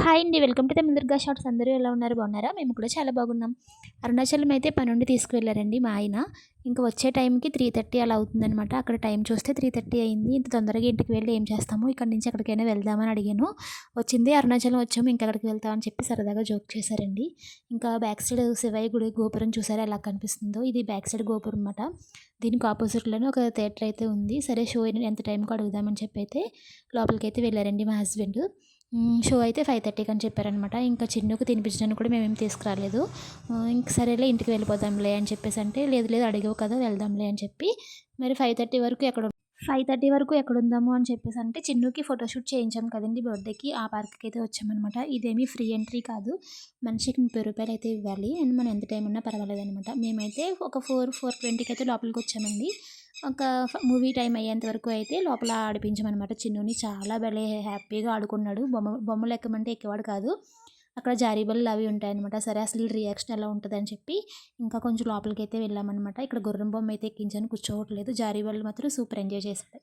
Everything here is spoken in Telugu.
హాయ్ అండి వెల్కమ్ టు ద ముందుగా షార్ట్స్. అందరూ ఎలా ఉన్నారు? బాగున్నారా? మేము కూడా చాలా బాగున్నాం. అరుణాచలం అయితే పనుండి తీసుకువెళ్ళారండి మా ఆయన. ఇంకా వచ్చే టైంకి త్రీ థర్టీ అలా అవుతుందనమాట అక్కడ టైం చూస్తే త్రీ థర్టీ అయింది. ఇంత తొందరగా ఇంటికి వెళ్ళి ఏం చేస్తాము? ఇక్కడ నుంచి ఎక్కడికైనా వెళ్దామని అడిగాను. వచ్చింది అరుణాచలం వచ్చాము ఇంకా అక్కడికి వెళ్తామని చెప్పి సరదాగా జోక్ చేశారండి. ఇంకా బ్యాక్ సైడ్ శివయ్య గుడి గోపురం చూసారా ఎలా కనిపిస్తుందో? ఇది బ్యాక్ సైడ్ గోపురం అనమాట దీనికి ఆపోజిట్లోనే ఒక థియేటర్ అయితే ఉంది. సరే షో ఎంత టైంకి అడుగుదామని చెప్పి అయితే లోపలికి అయితే వెళ్ళారండి మా హస్బెండ్ షో అయితే ఫైవ్ థర్టీకి అని చెప్పారనమాట. ఇంకా చిన్నుకు తినిపించడానికి కూడా మేమేం తీసుకురాలేదు. ఇంక సరేలే ఇంటికి వెళ్ళిపోదాంలే అని చెప్పేసి అంటే లేదు లేదు అడిగావు కదా వెళ్దాంలే అని చెప్పి మరి ఫైవ్ థర్టీ వరకు ఎక్కడ ఫైవ్ థర్టీ వరకు ఎక్కడ ఉందాము అని చెప్పేసి అంటే చిన్నుకి ఫోటోషూట్ చేయించాం కదండి బర్త్డేకి ఆ పార్క్కి అయితే వచ్చామన్నమాట ఇదేమీ ఫ్రీ ఎంట్రీ కాదు. మనిషికి ముప్పై రూపాయలు అయితే ఇవ్వాలి. అండ్ మనం ఎంత టైం ఉన్నా పర్వాలేదు అనమాట మేమైతే ఒక ఫోర్ ఫోర్ ట్వంటీకి అయితే లోపలికి వచ్చామండి. ఒక మూవీ టైం అయ్యేంత వరకు అయితే లోపల ఆడిపించమన్నమాట. చిన్నుని చాలా భలే హ్యాపీగా ఆడుకున్నాడు. బొమ్మ బొమ్మలు ఎక్కమంటే ఎక్కేవాడు కాదు. అక్కడ జారీబల్లు అవి ఉంటాయన్నమాట. సరే అసలు రియాక్షన్ ఎలా ఉంటుందని చెప్పి ఇంకా కొంచెం లోపలికి అయితే వెళ్ళామన్నమాట. ఇక్కడ గుర్రం బొమ్మ అయితే ఎక్కించాను కూర్చోవట్లేదు. జారీబల్లు మాత్రం సూపర్ ఎంజాయ్ చేశాడు.